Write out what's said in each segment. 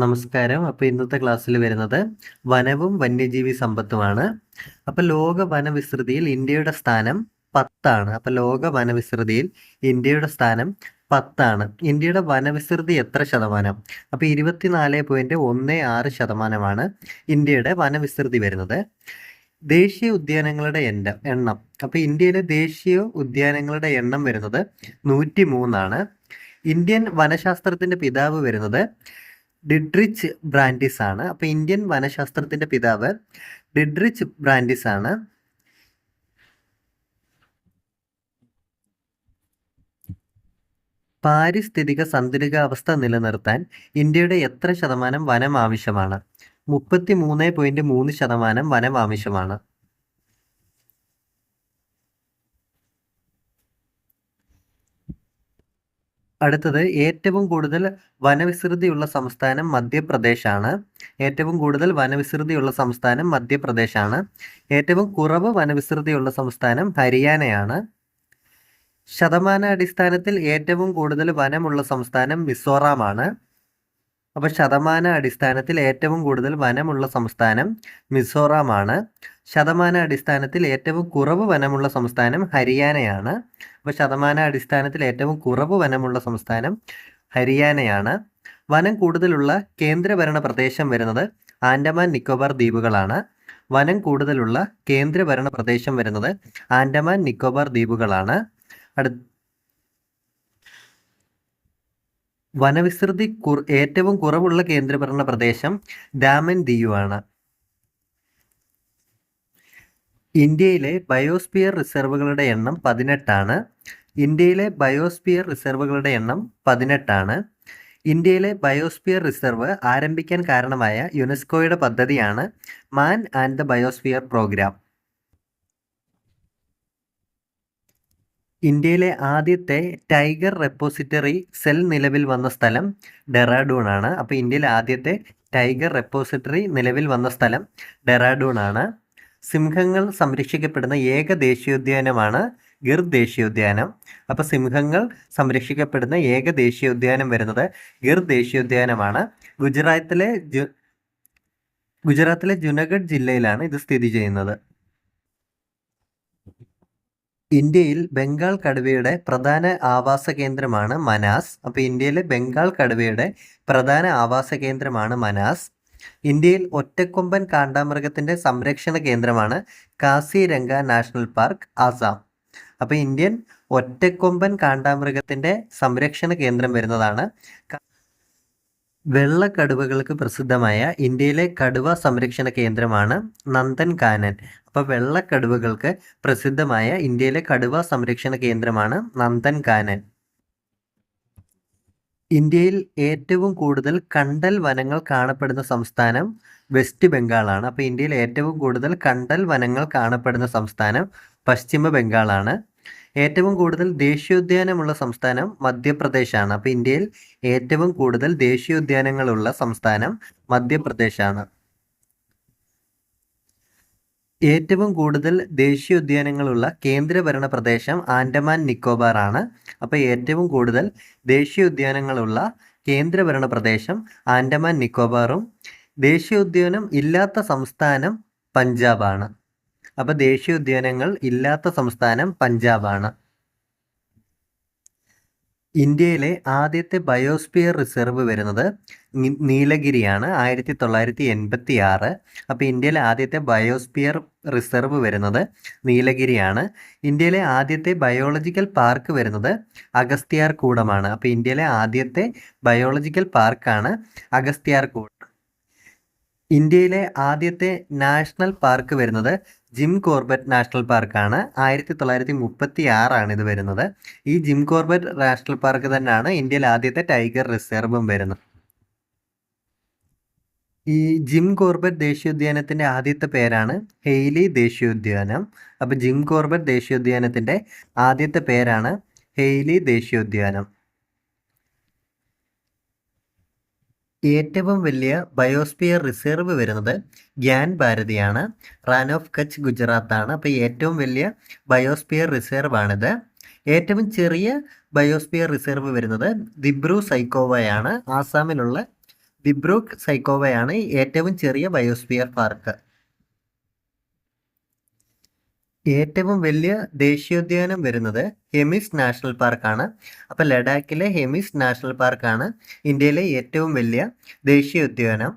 നമസ്കാരം. അപ്പോൾ ഇന്നത്തെ ക്ലാസ്സിൽ വരുന്നത് വനവും വന്യജീവി സമ്പത്തുമാണ്. അപ്പോൾ ലോക വനവിസ്തൃതിയിൽ ഇന്ത്യയുടെ സ്ഥാനം പത്താണ്. അപ്പോൾ ലോക വനവിസ്തൃതിയിൽ ഇന്ത്യയുടെ സ്ഥാനം പത്താണ്. ഇന്ത്യയുടെ വനവിസ്തൃതി എത്ര ശതമാനം? അപ്പോൾ ഇരുപത്തിനാല് പോയിന്റ് ഒന്ന് ആറ് ശതമാനമാണ് ഇന്ത്യയുടെ വനവിസ്തൃതി വരുന്നത്. ദേശീയ ഉദ്യാനങ്ങളുടെ എണ്ണം എണ്ണം. അപ്പോൾ ഇന്ത്യയിലെ ദേശീയ ഉദ്യാനങ്ങളുടെ എണ്ണം വരുന്നത് നൂറ്റി മൂന്നാണ് ഇന്ത്യൻ വനശാസ്ത്രത്തിന്റെ പിതാവ് വരുന്നത് ഡിഡ്രിച്ച് ബ്രാൻഡിസ് ആണ്. അപ്പോൾ ഇന്ത്യൻ വനശാസ്ത്രത്തിന്റെ പിതാവ് ഡിഡ്രിച്ച് ബ്രാൻഡിസ് ആണ്. പാരിസ്ഥിതിക സന്തുലിതാവസ്ഥ നിലനിർത്താൻ ഇന്ത്യയുടെ എത്ര ശതമാനം വനം ആവശ്യമാണ്? മുപ്പത്തി മൂന്ന് പോയിന്റ് മൂന്ന് ശതമാനം വനം ആവശ്യമാണ്. അടുത്തത് ഏറ്റവും കൂടുതൽ വനവിസ്തൃതിയുള്ള സംസ്ഥാനം മധ്യപ്രദേശാണ്. ഏറ്റവും കൂടുതൽ വനവിസ്തൃതിയുള്ള സംസ്ഥാനം മധ്യപ്രദേശാണ്. ഏറ്റവും കുറവ് വനവിസ്തൃതിയുള്ള സംസ്ഥാനം ഹരിയാനയാണ്. ശതമാന അടിസ്ഥാനത്തിൽ ഏറ്റവും കൂടുതൽ വനമുള്ള സംസ്ഥാനം മിസോറാമാണ്. അപ്പോൾ ശതമാന അടിസ്ഥാനത്തിൽ ഏറ്റവും കൂടുതൽ വനമുള്ള സംസ്ഥാനം മിസോറാമാണ്. ശതമാന അടിസ്ഥാനത്തിൽ ഏറ്റവും കുറവ് വനമുള്ള സംസ്ഥാനം ഹരിയാനയാണ്. അപ്പോൾ ശതമാന അടിസ്ഥാനത്തിൽ ഏറ്റവും കുറവ് വനമുള്ള സംസ്ഥാനം ഹരിയാനയാണ്. വനം കൂടുതലുള്ള കേന്ദ്രഭരണ പ്രദേശം വരുന്നത് ആൻഡമാൻ നിക്കോബാർ ദ്വീപുകളാണ്. വനം കൂടുതലുള്ള കേന്ദ്രഭരണ പ്രദേശം വരുന്നത് ആൻഡമാൻ നിക്കോബാർ ദ്വീപുകളാണ്. അടു വനവിസ്തൃതി ഏറ്റവും കുറവുള്ള കേന്ദ്രഭരണ പ്രദേശം ഡാമൻ ദിയു ആണ് ഇന്ത്യയിലെ ബയോസ്ഫിയർ റിസർവുകളുടെ എണ്ണം പതിനെട്ടാണ്. ഇന്ത്യയിലെ ബയോസ്ഫിയർ റിസർവുകളുടെ എണ്ണം പതിനെട്ടാണ്. ഇന്ത്യയിലെ ബയോസ്ഫിയർ റിസർവ് ആരംഭിക്കാൻ കാരണമായ യുനെസ്കോയുടെ പദ്ധതിയാണ് man and the biosphere programme. ഇന്ത്യയിലെ ആദ്യത്തെ ടൈഗർ റെപ്പോസിറ്ററി സെൽ നിലവിൽ വന്ന സ്ഥലം ഡെറാഡൂൺ ആണ്. അപ്പോൾ ഇന്ത്യയിലെ ആദ്യത്തെ ടൈഗർ റെപ്പോസിറ്ററി നിലവിൽ വന്ന സ്ഥലം ഡെറാഡൂൺ ആണ്. സിംഹങ്ങൾ സംരക്ഷിക്കപ്പെടുന്ന ഏക ദേശീയോദ്യാനമാണ് ഗിർ ദേശീയോദ്യാനം. അപ്പോൾ സിംഹങ്ങൾ സംരക്ഷിക്കപ്പെടുന്ന ഏക ദേശീയോദ്യാനം വരുന്നത് ഗിർ ദേശീയോദ്യാനമാണ്. ഗുജറാത്തിലെ ഗുജറാത്തിലെ ജുനഗഡ് ജില്ലയിലാണ് ഇത് സ്ഥിതി ചെയ്യുന്നത്. ഇന്ത്യയിൽ ബംഗാൾ കടുവയുടെ പ്രധാന ആവാസ കേന്ദ്രമാണ് മനാസ്. അപ്പോൾ ഇന്ത്യയിലെ ബംഗാൾ കടുവയുടെ പ്രധാന ആവാസ കേന്ദ്രമാണ് മനാസ്. ഇന്ത്യയിൽ ഒറ്റക്കൊമ്പൻ കാണ്ടാമൃഗത്തിന്റെ സംരക്ഷണ കേന്ദ്രമാണ് കാസിരംഗ നാഷണൽ പാർക്ക് ആസാം. അപ്പോൾ ഇന്ത്യൻ ഒറ്റക്കൊമ്പൻ കാണ്ടാമൃഗത്തിന്റെ സംരക്ഷണ കേന്ദ്രം വരുന്നതാണ്. വെള്ളക്കടുവകൾക്ക് പ്രസിദ്ധമായ ഇന്ത്യയിലെ കടുവ സംരക്ഷണ കേന്ദ്രമാണ് നന്ദൻകാനൻ. അപ്പോൾ വെള്ളക്കടുവകൾക്ക് പ്രസിദ്ധമായ ഇന്ത്യയിലെ കടുവ സംരക്ഷണ കേന്ദ്രമാണ് നന്ദൻ കാനൻ ഇന്ത്യയിൽ ഏറ്റവും കൂടുതൽ കണ്ടൽ വനങ്ങൾ കാണപ്പെടുന്ന സംസ്ഥാനം വെസ്റ്റ് ബംഗാളാണ്. അപ്പോൾ ഇന്ത്യയിൽ ഏറ്റവും കൂടുതൽ കണ്ടൽ വനങ്ങൾ കാണപ്പെടുന്ന സംസ്ഥാനം പശ്ചിമ ബംഗാളാണ്. ഏറ്റവും കൂടുതൽ ദേശീയോദ്യാനമുള്ള സംസ്ഥാനം മധ്യപ്രദേശാണ്. അപ്പോൾ ഇന്ത്യയിൽ ഏറ്റവും കൂടുതൽ ദേശീയോദ്യാനങ്ങളുള്ള സംസ്ഥാനം മധ്യപ്രദേശാണ്. ഏറ്റവും കൂടുതൽ ദേശീയോദ്യാനങ്ങളുള്ള കേന്ദ്രഭരണ പ്രദേശം ആൻഡമാൻ നിക്കോബാർ ആണ്. അപ്പോൾ ഏറ്റവും കൂടുതൽ ദേശീയോദ്യാനങ്ങളുള്ള കേന്ദ്രഭരണ പ്രദേശം ആൻഡമാൻ നിക്കോബാറും. ദേശീയോദ്യാനം ഇല്ലാത്ത സംസ്ഥാനം പഞ്ചാബാണ്. അപ്പോൾ ദേശീയോദ്യാനങ്ങൾ ഇല്ലാത്ത സംസ്ഥാനം പഞ്ചാബാണ്. ഇന്ത്യയിലെ ആദ്യത്തെ ബയോസ്ഫിയർ റിസർവ് വരുന്നത് നീലഗിരിയാണ് ആയിരത്തി തൊള്ളായിരത്തി എൺപത്തി ആറ് അപ്പോൾ ഇന്ത്യയിലെ ആദ്യത്തെ ബയോസ്ഫിയർ റിസർവ് വരുന്നത് നീലഗിരിയാണ്. ഇന്ത്യയിലെ ആദ്യത്തെ ബയോളജിക്കൽ പാർക്ക് വരുന്നത് അഗസ്ത്യാർ കൂടമാണ് അപ്പോൾ ഇന്ത്യയിലെ ആദ്യത്തെ ബയോളജിക്കൽ പാർക്കാണ് അഗസ്ത്യാർ കൂടം ഇന്ത്യയിലെ ആദ്യത്തെ നാഷണൽ പാർക്ക് വരുന്നത് ജിം കോർബറ്റ് നാഷണൽ പാർക്കാണ്. ആയിരത്തി തൊള്ളായിരത്തി മുപ്പത്തി ആറാണ് ഇത് വരുന്നത്. ഈ ജിം കോർബറ്റ് നാഷണൽ പാർക്ക് തന്നെയാണ് ഇന്ത്യയിൽ ആദ്യത്തെ ടൈഗർ റിസർവും വരുന്നത്. ഈ ജിം കോർബറ്റ് ദേശീയോദ്യാനത്തിന്റെ ആദ്യത്തെ പേരാണ് ഹെയ്ലി ദേശീയോദ്യാനം. അപ്പോൾ ജിം കോർബറ്റ് ദേശീയോദ്യാനത്തിന്റെ ആദ്യത്തെ പേരാണ് ഹെയ്ലി ദേശീയോദ്യാനം. ഏറ്റവും വലിയ ബയോസ്ഫിയർ റിസർവ് വരുന്നത് ഗ്യാൻ ഭാരതിയാണ്. റാൻ ഓഫ് കച്ച് ഗുജറാത്താണ്. അപ്പോൾ ഏറ്റവും വലിയ ബയോസ്ഫിയർ റിസർവ് ആണിത് ഏറ്റവും ചെറിയ ബയോസ്ഫിയർ റിസർവ് വരുന്നത് ദിബ്രു സൈക്കോവയാണ്. ആസാമിലുള്ള ദിബ്രൂക്ക് സൈക്കോവയാണ് ഏറ്റവും ചെറിയ ബയോസ്ഫിയർ പാർക്ക്. ഏറ്റവും വലിയ ദേശീയോദ്യാനം വരുന്നത് ഹെമിസ് നാഷണൽ പാർക്കാണ്. അപ്പോൾ ലഡാക്കിലെ ഹെമിസ് നാഷണൽ പാർക്കാണ് ഇന്ത്യയിലെ ഏറ്റവും വലിയ ദേശീയോദ്യാനം.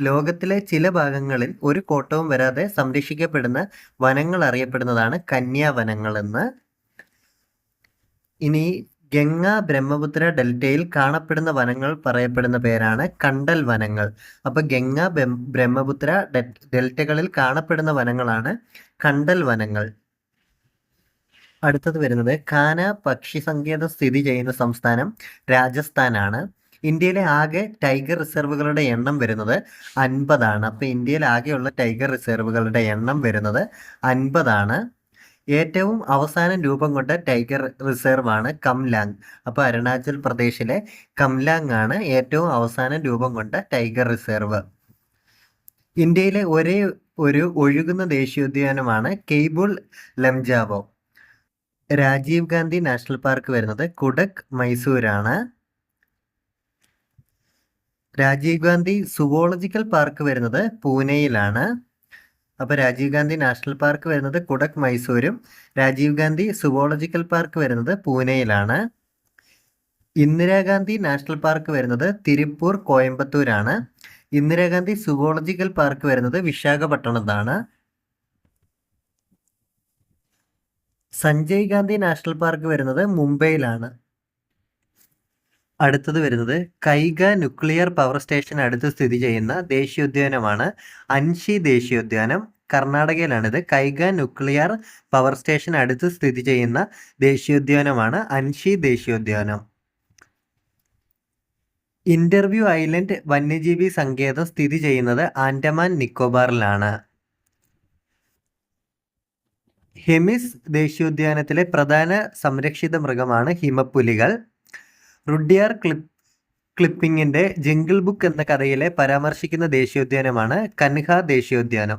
ലോകത്തിലെ ചില ഭാഗങ്ങളിൽ ഒരു കോട്ടവും വരാതെ സംരക്ഷിക്കപ്പെടുന്ന വനങ്ങൾ അറിയപ്പെടുന്നതാണ് കന്യാവനങ്ങൾ എന്ന്. ഇനി ഗംഗ ബ്രഹ്മപുത്ര ഡെൽറ്റയിൽ കാണപ്പെടുന്ന വനങ്ങൾ പറയപ്പെടുന്ന പേരാണ് കണ്ടൽ വനങ്ങൾ. അപ്പൊ ഗംഗ ബ്രഹ്മപുത്ര ഡെൽറ്റകളിൽ കാണപ്പെടുന്ന വനങ്ങളാണ് കണ്ടൽ വനങ്ങൾ. അടുത്തത് വരുന്നത് കാന പക്ഷി സങ്കേതം സ്ഥിതി ചെയ്യുന്ന സംസ്ഥാനം രാജസ്ഥാനാണ്. ഇന്ത്യയിലെ ആകെ ടൈഗർ റിസർവുകളുടെ എണ്ണം വരുന്നത് അൻപതാണ്. അപ്പൊ ഇന്ത്യയിൽ ആകെയുള്ള ടൈഗർ റിസർവുകളുടെ എണ്ണം വരുന്നത് അൻപതാണ്. ഏറ്റവും അവസാനം രൂപം കൊണ്ട ടൈഗർ റിസർവ് ആണ് കംലാങ്. അപ്പോൾ അരുണാചൽ പ്രദേശിലെ കംലാങ് ആണ് ഏറ്റവും അവസാനം രൂപം കൊണ്ട ടൈഗർ റിസർവ്. ഇന്ത്യയിലെ ഒരേ ഒരു ഒഴുകുന്ന ദേശീയോദ്യാനമാണ് കെയ്ബുൾ ലംജാവോ. രാജീവ് ഗാന്ധി നാഷണൽ പാർക്ക് വരുന്നത് കുടക് മൈസൂരാണ്. രാജീവ് ഗാന്ധി സുവോളജിക്കൽ പാർക്ക് വരുന്നത് പൂനെയിലാണ്. അപ്പോൾ രാജീവ് ഗാന്ധി നാഷണൽ പാർക്ക് വരുന്നത് കുടക് മൈസൂരും. രാജീവ് ഗാന്ധി സുവോളജിക്കൽ പാർക്ക് വരുന്നത് പൂനെയിലാണ്. ഇന്ദിരാഗാന്ധി നാഷണൽ പാർക്ക് വരുന്നത് തിരുപ്പൂർ കോയമ്പത്തൂരാണ്. ഇന്ദിരാഗാന്ധി സുവോളജിക്കൽ പാർക്ക് വരുന്നത് വിശാഖപട്ടണത്താണ് സഞ്ജയ് ഗാന്ധി നാഷണൽ പാർക്ക് വരുന്നത് മുംബൈയിലാണ്. അടുത്തത് വരുന്നത് കൈഗ ന്യൂക്ലിയർ പവർ സ്റ്റേഷൻ അടുത്ത് സ്ഥിതി ചെയ്യുന്ന ദേശീയോദ്യാനമാണ്. അൻഷി ദേശീയോദ്യാനം കർണാടകയിലാണിത്. കൈഗ ന്യൂക്ലിയർ പവർ സ്റ്റേഷൻ അടുത്ത് സ്ഥിതി ചെയ്യുന്ന ദേശീയോദ്യാനമാണ് അൻഷി ദേശീയോദ്യാനം. ഇന്റർവ്യൂ ഐലൻഡ് വന്യജീവി സങ്കേതം സ്ഥിതി ചെയ്യുന്നത് ആൻഡമാൻ നിക്കോബാറിലാണ്. ഹെമിസ് ദേശീയോദ്യാനത്തിലെ പ്രധാന സംരക്ഷിത മൃഗമാണ് ഹിമപ്പുലികൾ. റുഡിയാർ ക്ലിപ്പ് ക്ലിപ്പിങ്ങിന്റെ ജംഗിൾ ബുക്ക് എന്ന കഥയിലെ പരാമർശിക്കുന്ന ദേശീയോദ്യാനമാണ് കൻഹ ദേശീയോദ്യാനം.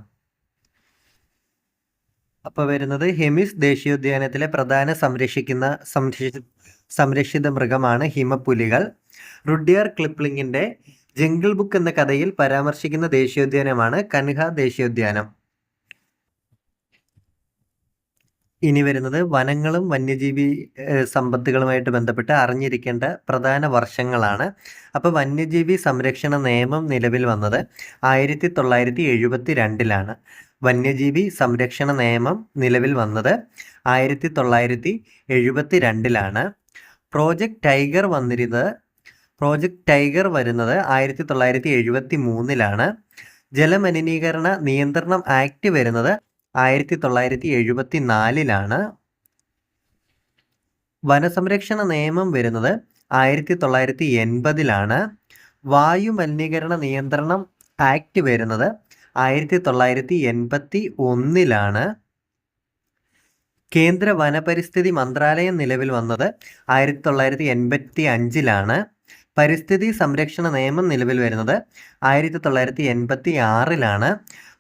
അപ്പോൾ വരുന്നത് ഹെമിസ് ദേശീയോദ്യാനത്തിലെ പ്രധാന സംരക്ഷിക്കുന്ന സംരക്ഷി സംരക്ഷിത മൃഗമാണ് ഹിമപ്പുലികൾ. റുഡിയാർ ക്ലിപ്ലിങ്ങിന്റെ ജംഗിൾ ബുക്ക് എന്ന കഥയിൽ പരാമർശിക്കുന്ന ദേശീയോദ്യാനമാണ് കൻഹ ദേശീയോദ്യാനം. ഇനി വരുന്നത് വനങ്ങളും വന്യജീവി സമ്പത്തുകളുമായിട്ട് ബന്ധപ്പെട്ട് അറിഞ്ഞിരിക്കേണ്ട പ്രധാന വർഷങ്ങളാണ്. അപ്പോൾ വന്യജീവി സംരക്ഷണ നിയമം നിലവിൽ വന്നത് ആയിരത്തി തൊള്ളായിരത്തി എഴുപത്തി രണ്ടിലാണ് വന്യജീവി സംരക്ഷണ നിയമം നിലവിൽ വന്നത് ആയിരത്തി തൊള്ളായിരത്തി എഴുപത്തി രണ്ടിലാണ് പ്രോജക്റ്റ് ടൈഗർ വന്നിരുന്നത് പ്രോജക്റ്റ് ടൈഗർ വരുന്നത് ആയിരത്തി തൊള്ളായിരത്തി എഴുപത്തി മൂന്നിലാണ് ജലമലിനീകരണ നിയന്ത്രണം ആക്ട് വരുന്നത് ആയിരത്തി തൊള്ളായിരത്തി എഴുപത്തി നാലിലാണ് വനസംരക്ഷണ നിയമം വരുന്നത്. ആയിരത്തി തൊള്ളായിരത്തി എൺപതിലാണ് വായു മലിനീകരണ നിയന്ത്രണം ആക്ട് വരുന്നത്. ആയിരത്തി തൊള്ളായിരത്തി എൺപത്തി ഒന്നിലാണ് കേന്ദ്ര വനപരിസ്ഥിതി മന്ത്രാലയം നിലവിൽ വന്നത്. ആയിരത്തി തൊള്ളായിരത്തി എൺപത്തി അഞ്ചിലാണ് പരിസ്ഥിതി സംരക്ഷണ നിയമം നിലവിൽ വരുന്നത്. ആയിരത്തി തൊള്ളായിരത്തി എൺപത്തി ആറിലാണ്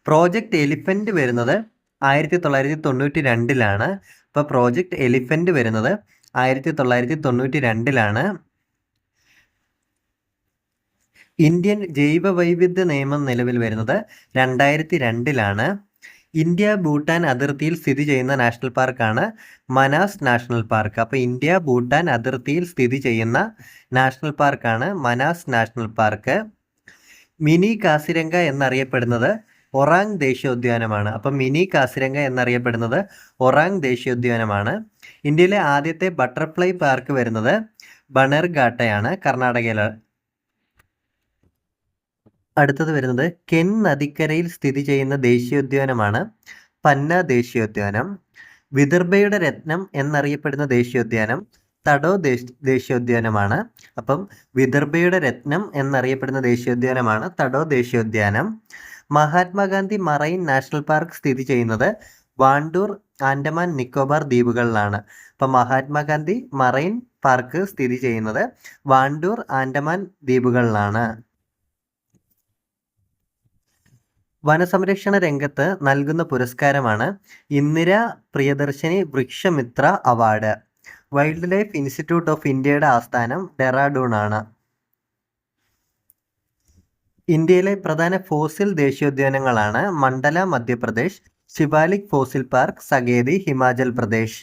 പ്രോജക്റ്റ് എലിഫന്റ് വരുന്നത്. ആയിരത്തി തൊള്ളായിരത്തി തൊണ്ണൂറ്റി രണ്ടിലാണ് ഇപ്പോൾ പ്രോജക്റ്റ് എലിഫന്റ് വരുന്നത്. ആയിരത്തി തൊള്ളായിരത്തി തൊണ്ണൂറ്റി രണ്ടിലാണ് ഇന്ത്യൻ ജൈവ വൈവിധ്യ നിയമം നിലവിൽ വരുന്നത്. രണ്ടായിരത്തി രണ്ടിലാണ് ഇന്ത്യ ഭൂട്ടാൻ അതിർത്തിയിൽ സ്ഥിതി ചെയ്യുന്ന നാഷണൽ പാർക്കാണ് മനാസ് നാഷണൽ പാർക്ക്. അപ്പോൾ ഇന്ത്യ ഭൂട്ടാൻ അതിർത്തിയിൽ സ്ഥിതി ചെയ്യുന്ന നാഷണൽ പാർക്കാണ് Manas national park. Mini Kaziranga എന്നറിയപ്പെടുന്നത് ഒറാങ് ദേശീയോദ്യാനമാണ്. അപ്പം മിനി കാസിരംഗ എന്നറിയപ്പെടുന്നത് ഒറാങ് ദേശീയോദ്യാനമാണ്. ഇന്ത്യയിലെ ആദ്യത്തെ ബട്ടർഫ്ലൈ പാർക്ക് വരുന്നത് ബണർഘാട്ടയാണ് കർണാടകയിലെ. അടുത്തത് വരുന്നത് കെൻ നദിക്കരയിൽ സ്ഥിതി ചെയ്യുന്ന ദേശീയോദ്യാനമാണ് പന്ന ദേശീയോദ്യാനം. വിദർഭയുടെ രത്നം എന്നറിയപ്പെടുന്ന ദേശീയോദ്യാനം തടോ ദേശ് ദേശീയോദ്യാനമാണ്. അപ്പം വിദർഭയുടെ രത്നം എന്നറിയപ്പെടുന്ന ദേശീയോദ്യാനമാണ് തടോ ദേശീയോദ്യാനം. മഹാത്മാഗാന്ധി മറൈൻ നാഷണൽ പാർക്ക് സ്ഥിതി ചെയ്യുന്നത് വാണ്ടൂർ ആൻഡമാൻ നിക്കോബാർ ദ്വീപുകളിലാണ്. അപ്പം മഹാത്മാഗാന്ധി മറൈൻ പാർക്ക് സ്ഥിതി ചെയ്യുന്നത് വാണ്ടൂർ ആൻഡമാൻ ദ്വീപുകളിലാണ്. വനസംരക്ഷണ രംഗത്ത് നൽകുന്ന പുരസ്കാരമാണ് Indira Priyadarshini Vrikshamitra award. Wildlife institute of ഇന്ത്യയുടെ ആസ്ഥാനം ഡെറാഡൂൺ ആണ്. ഇന്ത്യയിലെ പ്രധാന ഫോസിൽ ദേശീയോദ്യാനങ്ങളാണ് Mandla Madhya Pradesh Shivalik fossil park സഗേദി Himachal Pradesh.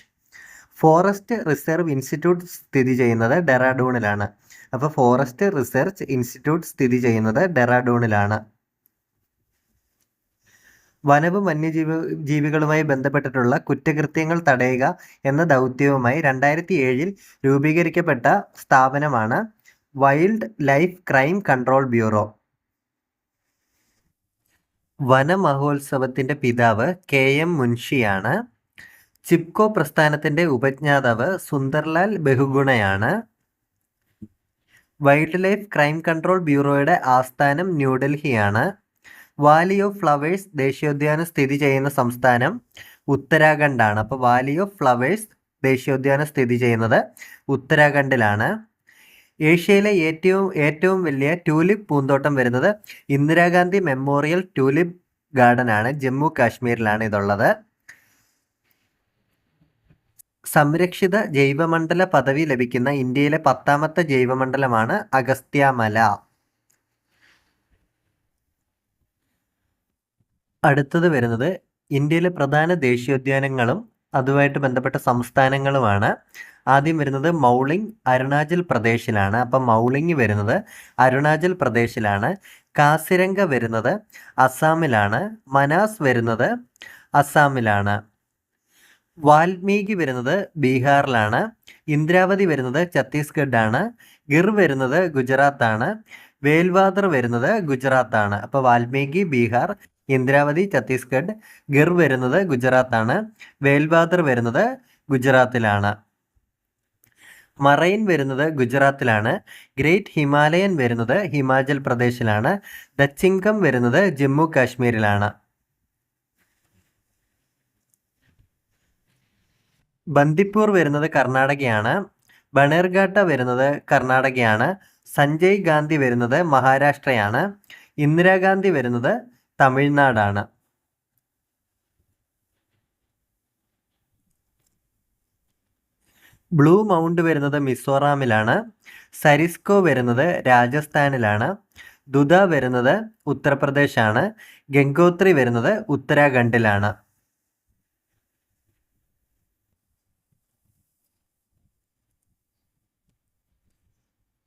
Forest reserve institute സ്ഥിതി ചെയ്യുന്നത് ഡെറാഡൂണിലാണ്. അപ്പോൾ ഫോറസ്റ്റ് റിസർച്ച് ഇൻസ്റ്റിറ്റ്യൂട്ട് സ്ഥിതി ചെയ്യുന്നത് ഡെറാഡൂണിലാണ്. വനവും വന്യജീവി ജീവികളുമായി ബന്ധപ്പെട്ടിട്ടുള്ള കുറ്റകൃത്യങ്ങൾ തടയുക എന്ന ദൗത്യവുമായി രണ്ടായിരത്തി ഏഴിൽ രൂപീകരിക്കപ്പെട്ട സ്ഥാപനമാണ് wild life crime control bureau. വനമഹോത്സവത്തിന്റെ പിതാവ് കെ എം മുൻഷിയാണ്. ചിപ്കോ പ്രസ്ഥാനത്തിന്റെ ഉപജ്ഞാതാവ് സുന്ദർലാൽ ബഹുഗുണയാണ്. വൈൽഡ് ലൈഫ് ക്രൈം കൺട്രോൾ ബ്യൂറോയുടെ ആസ്ഥാനം ന്യൂഡൽഹിയാണ്. വാലി ഓഫ് ഫ്ലവേഴ്സ് ദേശീയോദ്യാനം സ്ഥിതി ചെയ്യുന്ന സംസ്ഥാനം ഉത്തരാഖണ്ഡാണ്. അപ്പോൾ വാലി ഓഫ് ഫ്ലവേഴ്സ് ദേശീയോദ്യാനം സ്ഥിതി ചെയ്യുന്നത് ഉത്തരാഖണ്ഡിലാണ്. ഏഷ്യയിലെ ഏറ്റവും ഏറ്റവും വലിയ ട്യൂലിപ്പ് പൂന്തോട്ടം വരുന്നത് ഇന്ദിരാഗാന്ധി മെമ്മോറിയൽ ട്യൂലിപ്പ് ഗാർഡൻ ആണ് ജമ്മു കാശ്മീരിലാണ് ഇതുള്ളത്. സംരക്ഷിത ജൈവമണ്ഡല പദവി ലഭിക്കുന്ന ഇന്ത്യയിലെ പത്താമത്തെ ജൈവമണ്ഡലമാണ് അഗസ്ത്യമല. അടുത്തത് വരുന്നത് ഇന്ത്യയിലെ പ്രധാന ദേശീയോദ്യാനങ്ങളും അതുമായിട്ട് ബന്ധപ്പെട്ട സംസ്ഥാനങ്ങളുമാണ്. ആദ്യം വരുന്നത് മൗളിംഗ് അരുണാചൽ പ്രദേശിലാണ്. അപ്പം മൗളിംഗ് വരുന്നത് അരുണാചൽ പ്രദേശിലാണ്. കാസിരംഗ വരുന്നത് അസാമിലാണ് മനാസ് വരുന്നത് അസാമിലാണ് വാൽമീകി വരുന്നത് ബീഹാറിലാണ്. ഇന്ദ്രാവതി വരുന്നത് ഛത്തീസ്ഗഡ് ഗിർ വരുന്നത് ഗുജറാത്താണ്. വേൽവാദർ വരുന്നത് ഗുജറാത്താണ്. അപ്പോൾ വാൽമീകി ബീഹാർ ഇന്ദ്രാവതി ഛത്തീസ്ഗഡ് ഗിർ വരുന്നത് ഗുജറാത്താണ് വേൽബാദർ വരുന്നത് ഗുജറാത്തിലാണ്. മറൈൻ വരുന്നത് ഗുജറാത്തിലാണ് ഗ്രേറ്റ് ഹിമാലയൻ വരുന്നത് ഹിമാചൽ പ്രദേശിലാണ് ദച്ചിങ്കം വരുന്നത് ജമ്മു കാശ്മീരിലാണ്. ബന്ദിപ്പൂർ വരുന്നത് കർണാടകയാണ് ബണേർഘാട്ട വരുന്നത് കർണാടകയാണ് സഞ്ജയ് ഗാന്ധി വരുന്നത് മഹാരാഷ്ട്രയാണ് ഇന്ദിരാഗാന്ധി വരുന്നത് തമിഴ്നാടാണ്. ബ്ലൂ മൗണ്ട് വരുന്നത് മിസോറാമിലാണ്. സരിസ്കോ വരുന്നത് രാജസ്ഥാനിലാണ്. ദുദ വരുന്നത് ഉത്തർപ്രദേശാണ്. ഗംഗോത്രി വരുന്നത് ഉത്തരാഖണ്ഡിലാണ്.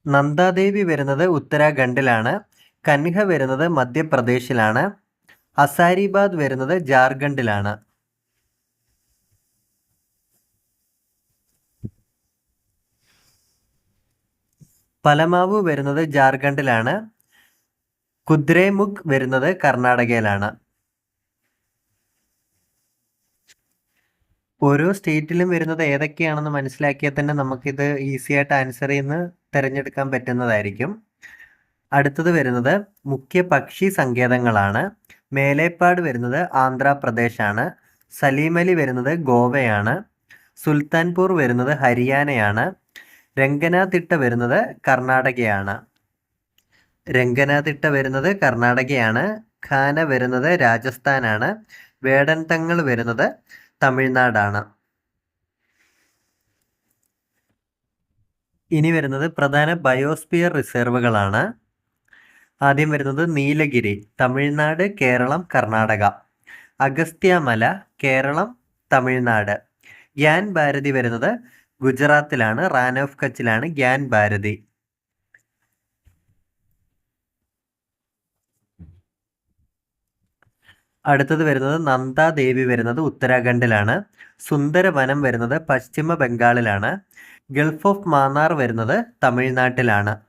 നന്ദാദേവി വരുന്നത് ഉത്തരാഖണ്ഡിലാണ്. കൻഹ വരുന്നത് മധ്യപ്രദേശിലാണ്. ഹസാരിബാദ് വരുന്നത് ജാർഖണ്ഡിലാണ്. പലമാവ് വരുന്നത് ജാർഖണ്ഡിലാണ്. കുദ്രേമുഖ് വരുന്നത് കർണാടകയിലാണ്. ഓരോ സ്റ്റേറ്റിലും വരുന്നത് ഏതൊക്കെയാണെന്ന് മനസ്സിലാക്കിയാൽ തന്നെ നമുക്കിത് ഈസി ആയിട്ട് ആൻസർ ചെയ്യുന്ന തിരഞ്ഞെടുക്കാൻ പറ്റുന്നതായിരിക്കും. അടുത്തത് വരുന്നത് മുഖ്യ പക്ഷി സങ്കേതങ്ങളാണ്. മേലേപ്പാട് വരുന്നത് ആന്ധ്രാപ്രദേശാണ്. സലീമലി വരുന്നത് ഗോവയാണ്. സുൽത്താൻപൂർ വരുന്നത് ഹരിയാനയാണ്. രംഗനാതിട്ട വരുന്നത് കർണാടകയാണ്. രംഗനാതിട്ട വരുന്നത് കർണാടകയാണ്. ഖാന വരുന്നത് രാജസ്ഥാനാണ്. വേടൻതങ്ങൾ വരുന്നത് തമിഴ്നാടാണ്. ഇനി വരുന്നത് പ്രധാന ബയോസ്ഫിയർ റിസർവുകളാണ്. ആദ്യം വരുന്നത് നീലഗിരി തമിഴ്നാട് കേരളം കർണാടക. അഗസ്ത്യമല കേരളം തമിഴ്നാട്. ഗ്യാൻ ഭാരതി വരുന്നത് ഗുജറാത്തിലാണ് റാൻ ഓഫ് കച്ചിലാണ് ഗ്യാൻ ഭാരതി. അടുത്തത് വരുന്നത് നന്ദാദേവി വരുന്നത് ഉത്തരാഖണ്ഡിലാണ്. സുന്ദരവനം വരുന്നത് പശ്ചിമ ബംഗാളിലാണ് ഗൾഫ് ഓഫ് മാന്നാർ വരുന്നത് തമിഴ്നാട്ടിലാണ്.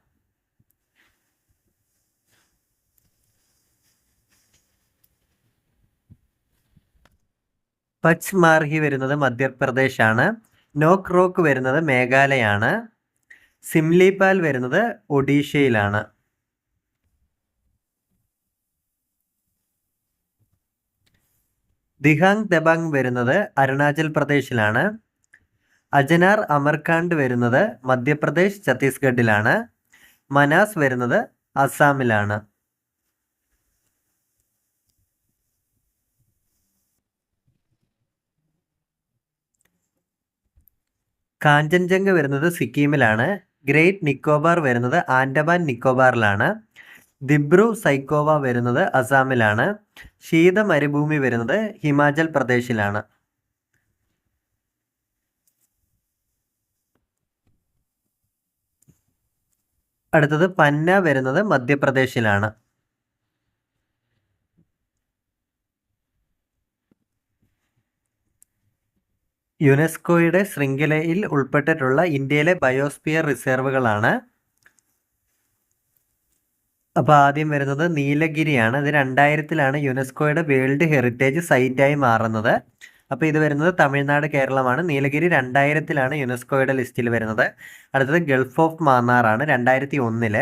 പച്ച് മാർഹി വരുന്നത് മധ്യപ്രദേശാണ്. നോക്ക് റോക്ക് വരുന്നത് മേഘാലയാണ്. സിംലിപാൽ വരുന്നത് ഒഡീഷയിലാണ്. ദിഹാങ് ദബാങ് വരുന്നത് അരുണാചൽ പ്രദേശിലാണ്. അജനാർ അമർകാണ്ട് വരുന്നത് മധ്യപ്രദേശ് ഛത്തീസ്ഗഡിലാണ്. മനാസ് വരുന്നത് അസാമിലാണ് കാഞ്ചൻജംഗ വരുന്നത് സിക്കിമിലാണ്. ഗ്രേറ്റ് നിക്കോബാർ വരുന്നത് ആൻഡമാൻ നിക്കോബാറിലാണ്. ദിബ്രു സൈക്കോവ വരുന്നത് അസാമിലാണ്. ശീത മരുഭൂമി വരുന്നത് ഹിമാചൽ പ്രദേശിലാണ്. അടുത്തത് പന്ന വരുന്നത് മധ്യപ്രദേശിലാണ്. യുനെസ്കോയുടെ ശൃംഖലയിൽ ഉൾപ്പെട്ടിട്ടുള്ള ഇന്ത്യയിലെ ബയോസ്ഫിയർ റിസർവുകളാണ്. അപ്പോൾ ആദ്യം വരുന്നത് നീലഗിരിയാണ്. ഇത് രണ്ടായിരത്തിലാണ് യുനെസ്കോയുടെ വേൾഡ് ഹെറിറ്റേജ് സൈറ്റായി മാറുന്നത്. അപ്പോൾ ഇത് വരുന്നത് തമിഴ്നാട് കേരളമാണ്. നീലഗിരി രണ്ടായിരത്തിലാണ് യുനെസ്കോയുടെ ലിസ്റ്റിൽ വരുന്നത്. അടുത്തത് ഗൾഫ് ഓഫ് മാന്നാറാണ് രണ്ടായിരത്തി ഒന്നിൽ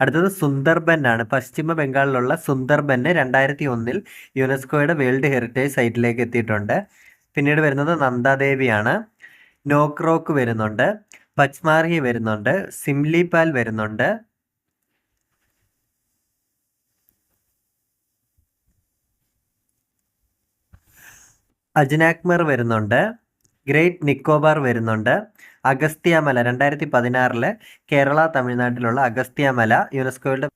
അടുത്തത് സുന്ദർബൻ ആണ് പശ്ചിമ ബംഗാളിലുള്ള സുന്ദർബന് രണ്ടായിരത്തി ഒന്നിൽ യുനെസ്കോയുടെ വേൾഡ് ഹെറിറ്റേജ് സൈറ്റിലേക്ക് എത്തിയിട്ടുണ്ട്. പിന്നീട് വരുന്നത് നന്ദാദേവിയാണ്. നോക്രോക്ക് വരുന്നുണ്ട്. പച്മാർഹി വരുന്നുണ്ട്. സിംലിപാൽ വരുന്നുണ്ട്. അജ്നാക്മർ വരുന്നുണ്ട്. ഗ്രേറ്റ് നിക്കോബാർ വരുന്നുണ്ട്. അഗസ്ത്യമല രണ്ടായിരത്തി പതിനാറിൽ കേരള തമിഴ്നാട്ടിലുള്ള അഗസ്ത്യമല യുനെസ്കോയുടെ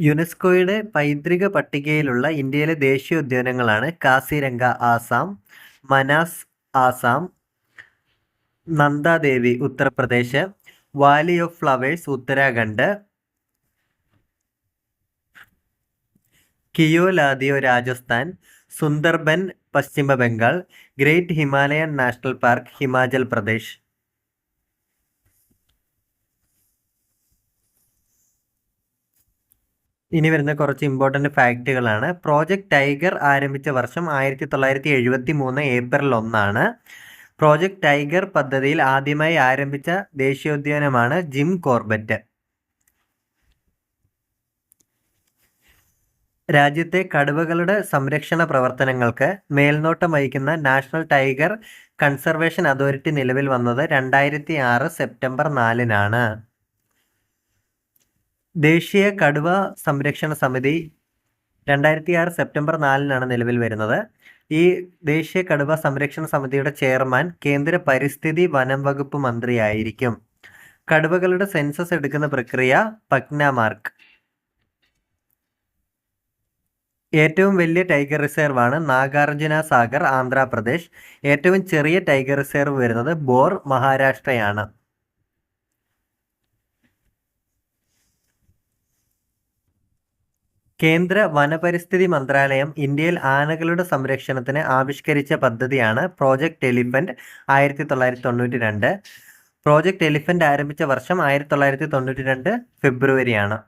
യുനെസ്കോയുടെ പൈതൃക പട്ടികയിലുള്ള ഇന്ത്യയിലെ ദേശീയോദ്യാനങ്ങളാണ് Kaziranga Assam Manas Assam Nanda Devi Uttar Pradesh valley of flowers Uttarakhand Keoladeo Rajasthan Sundarban Paschim Bengal great Himalayan national park Himachal Pradesh. ഇനി വരുന്ന കുറച്ച് ഇമ്പോർട്ടന്റ് ഫാക്റ്റുകളാണ് പ്രോജക്റ്റ് ടൈഗർ ആരംഭിച്ച വർഷം ആയിരത്തി തൊള്ളായിരത്തി എഴുപത്തി മൂന്ന് ഏപ്രിൽ ഒന്നാണ്. പ്രോജക്റ്റ് ടൈഗർ പദ്ധതിയിൽ ആദ്യമായി ആരംഭിച്ച ദേശീയോദ്യാനമാണ് ജിം കോർബറ്റ് രാജ്യത്തെ കടുവകളുടെ സംരക്ഷണ പ്രവർത്തനങ്ങൾക്ക് മേൽനോട്ടം വഹിക്കുന്ന നാഷണൽ ടൈഗർ കൺസർവേഷൻ അതോറിറ്റി നിലവിൽ വന്നത് രണ്ടായിരത്തി ആറ് സെപ്റ്റംബർ നാലിനാണ്. ദേശീയ കടുവ സംരക്ഷണ സമിതി രണ്ടായിരത്തി ആറ് സെപ്റ്റംബർ നാലിനാണ് നിലവിൽ വരുന്നത്. ഈ ദേശീയ കടുവ സംരക്ഷണ സമിതിയുടെ ചെയർമാൻ കേന്ദ്ര പരിസ്ഥിതി വനം വകുപ്പ് മന്ത്രിയായിരിക്കും. കടുവകളുടെ സെൻസസ് എടുക്കുന്ന പ്രക്രിയ പക്നാമാർക്ക് ഏറ്റവും വലിയ ടൈഗർ റിസർവ് ആണ് നാഗാർജുന സാഗർ ആന്ധ്രാപ്രദേശ്. ഏറ്റവും ചെറിയ ടൈഗർ റിസർവ് വരുന്നത് ബോർ മഹാരാഷ്ട്രയാണ്. കേന്ദ്ര വനപരിസ്ഥിതി മന്ത്രാലയം ഇന്ത്യയിൽ ആനകളുടെ സംരക്ഷണത്തിന് ആവിഷ്കരിച്ച പദ്ധതിയാണ് പ്രോജക്റ്റ് എലിഫന്റ് ആയിരത്തി തൊള്ളായിരത്തി തൊണ്ണൂറ്റി രണ്ട് പ്രോജക്റ്റ് എലിഫന്റ് ആരംഭിച്ച വർഷം ആയിരത്തി തൊള്ളായിരത്തി തൊണ്ണൂറ്റി രണ്ട് ഫെബ്രുവരിയാണ്.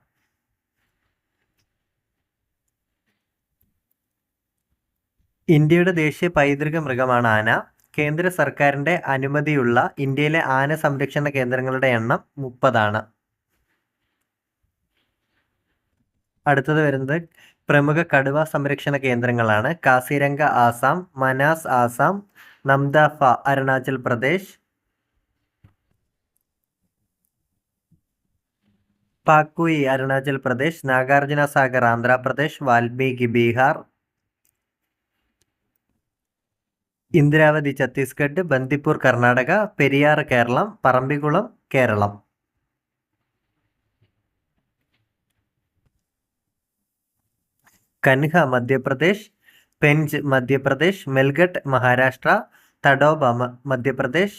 ഇന്ത്യയുടെ ദേശീയ പൈതൃക മൃഗമാണ് ആന. കേന്ദ്ര സർക്കാരിന്റെ അനുമതിയുള്ള ഇന്ത്യയിലെ ആന സംരക്ഷണ കേന്ദ്രങ്ങളുടെ എണ്ണം മുപ്പതാണ്. അടുത്തത് വരുന്നത് പ്രമുഖ കടുവ സംരക്ഷണ കേന്ദ്രങ്ങളാണ്. കാസിരംഗ ആസാം മനാസ് ആസാം നംദാഫ അരുണാചൽ പ്രദേശ് പാക്കുയി അരുണാചൽ പ്രദേശ് നാഗാർജുന സാഗർ ആന്ധ്രാപ്രദേശ് വാൽമീകി ബീഹാർ ഇന്ദിരാവതി ഛത്തീസ്ഗഡ് ബന്ദിപ്പൂർ കർണാടക പെരിയാർ കേരളം പറമ്പിക്കുളം കേരളം. കൻഹ മധ്യപ്രദേശ് പെഞ്ച് മധ്യപ്രദേശ് മെൽഘട്ട് മഹാരാഷ്ട്ര തഡോബ മധ്യപ്രദേശ്.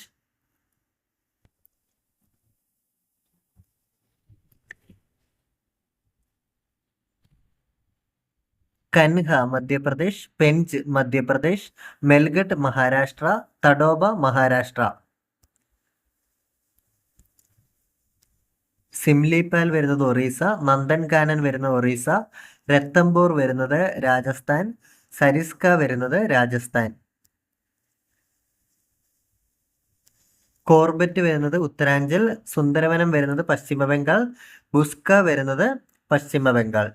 കൻഹ മധ്യപ്രദേശ് പെഞ്ച് മധ്യപ്രദേശ് മെൽഘട്ട് മഹാരാഷ്ട്ര തഡോബ മഹാരാഷ്ട്ര. സിംലിപാൽ വരുന്നത് ഒറീസ നന്ദൻകാനൻ വരുന്ന ഒറീസ രത്തംബോർ വരുന്നത് രാജസ്ഥാൻ സരിസ്ക വരുന്നത് രാജസ്ഥാൻ. കോർബറ്റ് വരുന്നത് ഉത്തരാഞ്ചൽ സുന്ദരവനം വരുന്നത് പശ്ചിമ ബംഗാൾ ബുസ്ക വരുന്നത് പശ്ചിമ ബംഗാൾ